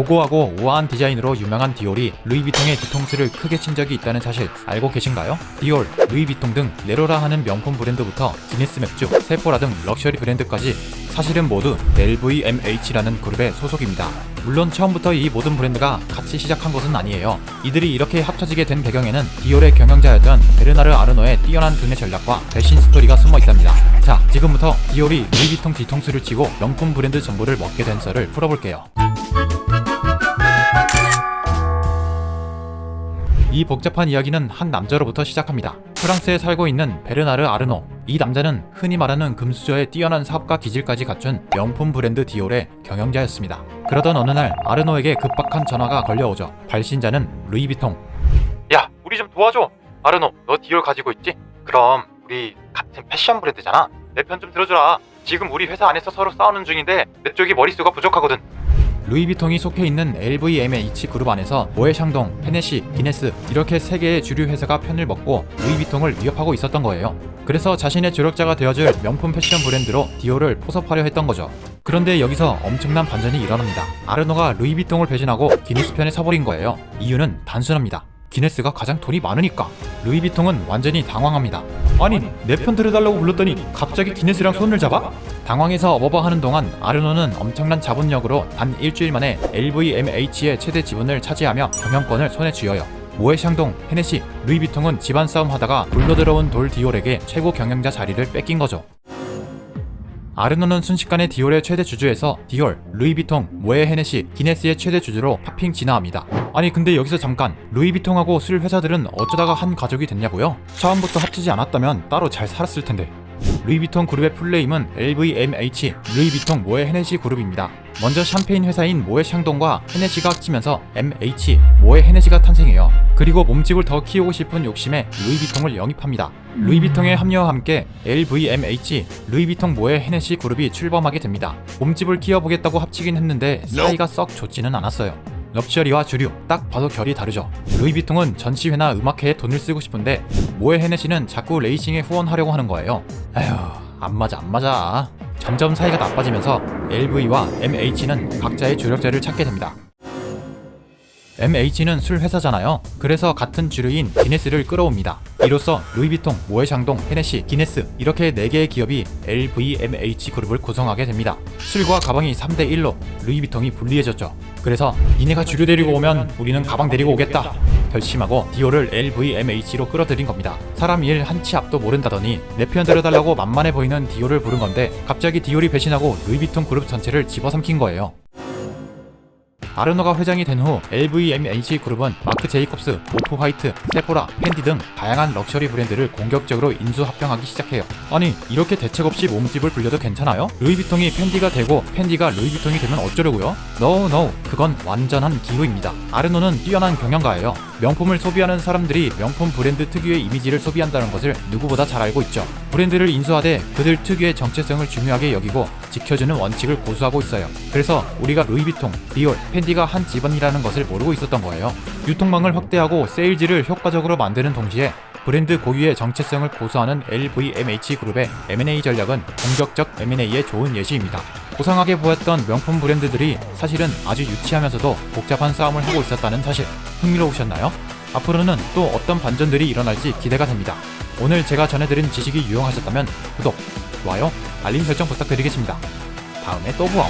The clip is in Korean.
고고하고 우아한 디자인으로 유명한 디올이 루이비통의 뒤통수를 크게 친 적이 있다는 사실 알고 계신가요? 디올, 루이비통 등 네로라 하는 명품 브랜드부터 기네스 맥주, 세포라 등 럭셔리 브랜드까지 사실은 모두 LVMH라는 그룹의 소속입니다. 물론 처음부터 이 모든 브랜드가 같이 시작한 것은 아니에요. 이들이 이렇게 합쳐지게 된 배경에는 디올의 경영자였던 베르나르 아르노의 뛰어난 두뇌 전략과 배신 스토리가 숨어 있답니다. 자, 지금부터 디올이 루이비통 뒤통수를 치고 명품 브랜드 정보를 먹게 된 썰을 풀어볼게요. 이 복잡한 이야기는 한 남자로부터 시작합니다. 프랑스에 살고 있는 베르나르 아르노. 이 남자는 흔히 말하는 금수저의 뛰어난 사업가 기질까지 갖춘 명품 브랜드 디올의 경영자였습니다. 그러던 어느 날 아르노에게 급박한 전화가 걸려오죠. 발신자는 루이비통. 야, 우리 좀 도와줘. 아르노, 너 디올 가지고 있지? 그럼 우리 같은 패션 브랜드잖아. 내 편 좀 들어주라. 지금 우리 회사 안에서 서로 싸우는 중인데 내 쪽이 머릿수가 부족하거든. 루이비통이 속해 있는 LVMH 그룹 안에서 모에샹동, 헤네시, 기네스 이렇게 세 개의 주류 회사가 편을 먹고 루이비통을 위협하고 있었던 거예요. 그래서 자신의 조력자가 되어줄 명품 패션 브랜드로 디올을 포섭하려 했던 거죠. 그런데 여기서 엄청난 반전이 일어납니다. 아르노가 루이비통을 배신하고 기네스 편에 서버린 거예요. 이유는 단순합니다. 기네스가 가장 돈이 많으니까. 루이비통은 완전히 당황합니다. 아니 내 편 들어달라고 불렀더니 갑자기 기네스랑 손을 잡아? 당황해서 어버버하는 동안 아르노는 엄청난 자본력으로 단 일주일 만에 LVMH의 최대 지분을 차지하며 경영권을 손에 쥐어요. 모에샹동, 헤네시, 루이비통은 집안 싸움 하다가 굴러 들어온 돌 디올에게 최고 경영자 자리를 뺏긴 거죠. 아르노는 순식간에 디올의 최대 주주에서 디올, 루이비통, 모에 헤네시, 기네스의 최대 주주로 파핑 진화합니다. 아니 근데 여기서 잠깐 루이비통하고 술 회사들은 어쩌다가 한 가족이 됐냐고요? 처음부터 합치지 않았다면 따로 잘 살았을 텐데. 루이비통 그룹의 풀네임은 LVMH, 루이비통 모에 헤네시 그룹입니다. 먼저 샴페인 회사인 모에 샹동과 헤네시가 합치면서 MH, 모에 헤네시가 탄생해요. 그리고 몸집을 더 키우고 싶은 욕심에 루이비통을 영입합니다. 루이비통의 합류와 함께 LVMH, 루이비통 모에 헤네시 그룹이 출범하게 됩니다. 몸집을 키워보겠다고 합치긴 했는데 사이가 썩 좋지는 않았어요. 럭셔리와 주류 딱 봐도 결이 다르죠. 루이비통은 전시회나 음악회에 돈을 쓰고 싶은데 모에 헤네시는 자꾸 레이싱에 후원하려고 하는 거예요. 에휴 안 맞아 안 맞아. 점점 사이가 나빠지면서 LV와 MH는 각자의 조력자를 찾게 됩니다. MH는 술 회사잖아요. 그래서 같은 주류인 기네스를 끌어옵니다. 이로써 루이비통, 모에샹동, 헤네시, 기네스 이렇게 4개의 기업이 LVMH 그룹을 구성하게 됩니다. 술과 가방이 3대 1로 루이비통이 불리해졌죠. 니네가 주류 데리고 오면 우리는 가방 데리고 오겠다. 결심하고 디올을 LVMH로 끌어들인 겁니다. 사람 일 한 치 앞도 모른다더니 내 편 들어달라고 만만해 보이는 디올을 부른 건데 갑자기 디올이 배신하고 루이비통 그룹 전체를 집어삼킨 거예요. 아르노가 회장이 된 후 LVMH 그룹은 마크 제이콥스, 오프 화이트, 세포라, 팬디 등 다양한 럭셔리 브랜드를 공격적으로 인수 합병하기 시작해요. 아니 이렇게 대책 없이 몸집을 불려도 괜찮아요? 루이비통이 팬디가 되고 팬디가 루이비통이 되면 어쩌려고요? No no 그건 완전한 기후입니다. 아르노는 뛰어난 경영가예요. 명품을 소비하는 사람들이 명품 브랜드 특유의 이미지를 소비한다는 것을 누구보다 잘 알고 있죠. 브랜드를 인수하되 그들 특유의 정체성을 중요하게 여기고 지켜주는 원칙을 고수하고 있어요. 그래서 우리가 루이비통, 디올, 팬디가 한 집안이라는 것을 모르고 있었던 거예요. 유통망을 확대하고 세일즈를 효과적으로 만드는 동시에 브랜드 고유의 정체성을 고수하는 LVMH 그룹의 M&A 전략은 공격적 M&A의 좋은 예시입니다. 고상하게 보였던 명품 브랜드들이 사실은 아주 유치하면서도 복잡한 싸움을 하고 있었다는 사실 흥미로우셨나요? 앞으로는 또 어떤 반전들이 일어날지 기대가 됩니다. 오늘 제가 전해드린 지식이 유용하셨다면 구독, 좋아요, 알림 설정 부탁드리겠습니다. 다음에 또 부엉!